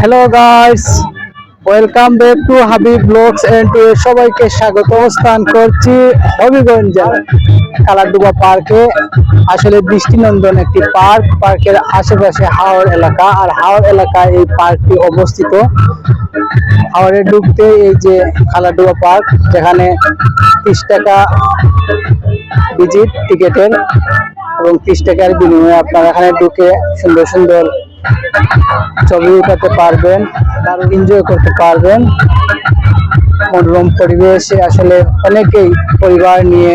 Hello guys welcome back to Habib vlogs and to সবাইকে স্বাগত। অবস্থান করছি হবিগঞ্জ, কালারডুবা পার্কে। আসলে দৃষ্টিনন্দন একটি পার্ক। পার্কের আশেপাশে হাওর এলাকা। আর হাওর এলাকায় এই পার্কটি অবস্থিত। হাওড়ে ঢুকতে এই যে কালারডুবা পার্ক, যেখানে তিরিশ টাকা ভিজিট টিকেটের এবং তিরিশ টাকার বিনিময়ে আপনারা এখানে ঢুকে সুন্দর সুন্দর ছবি উঠাতে পারবেন, আর এনজয় করতে পারবেন। মনোরম পরিবেশে আসলে অনেকেই পরিবার নিয়ে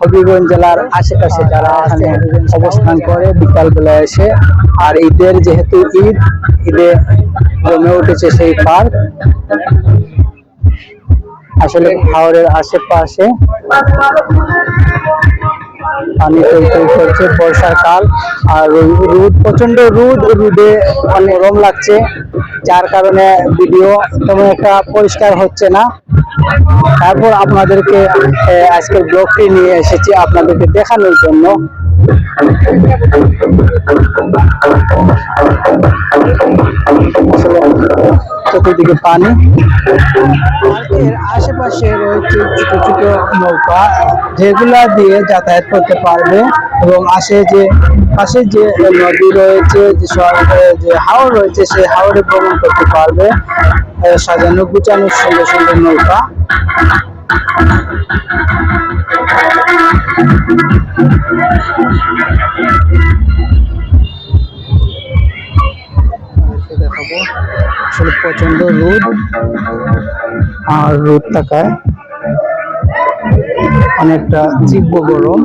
হবিগঞ্জ জেলার আশেপাশে যারা এখানে অবস্থান করে বিকাল বেলা এসে। আর ঈদের যেহেতু ঈদ, ঈদে জমে উঠেছে সেই পার্ক। আসলে হাওড়ের আশেপাশে। পানি তৈ করছে বর্ষার কাল। আর রোদ প্রচণ্ড রোদ, রোদে অনেক গরম লাগছে। যার কারণে ভিডিও তেমন একটা পরিষ্কার হচ্ছে না। তারপর আপনাদেরকে আজকের ব্লগটি নিয়ে এসেছি আপনাদেরকে দেখানোর জন্য। আসলে চতুর্দিকে পানি। এর আশেপাশে রয়েছে ছোট ছোট নৌকা, যেগুলা দিয়ে যাতায়াত করতে পারবে এবং আসে যে, পাশে যে নদী রয়েছে, যে যে হাওর রয়েছে, সেই হাওরে ভ্রমণ করতে পারবে সাজানো গুছানো সুন্দর সুন্দর নৌকা। দেখাবো। আসলে প্রচণ্ড রোদ আর রোদ থাকায় অনেকটা তীব্র গরম।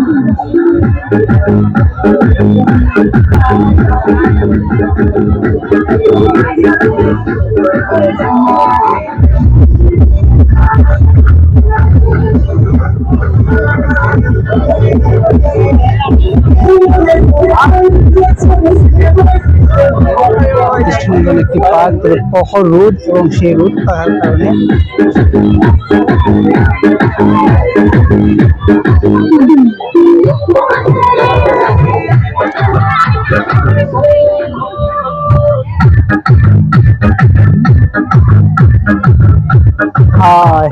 দৃষ্টিনন্দন একটি পার্ক তবে প্রখর রোদ এবং সেই রোদ থাকার কারণে হায়।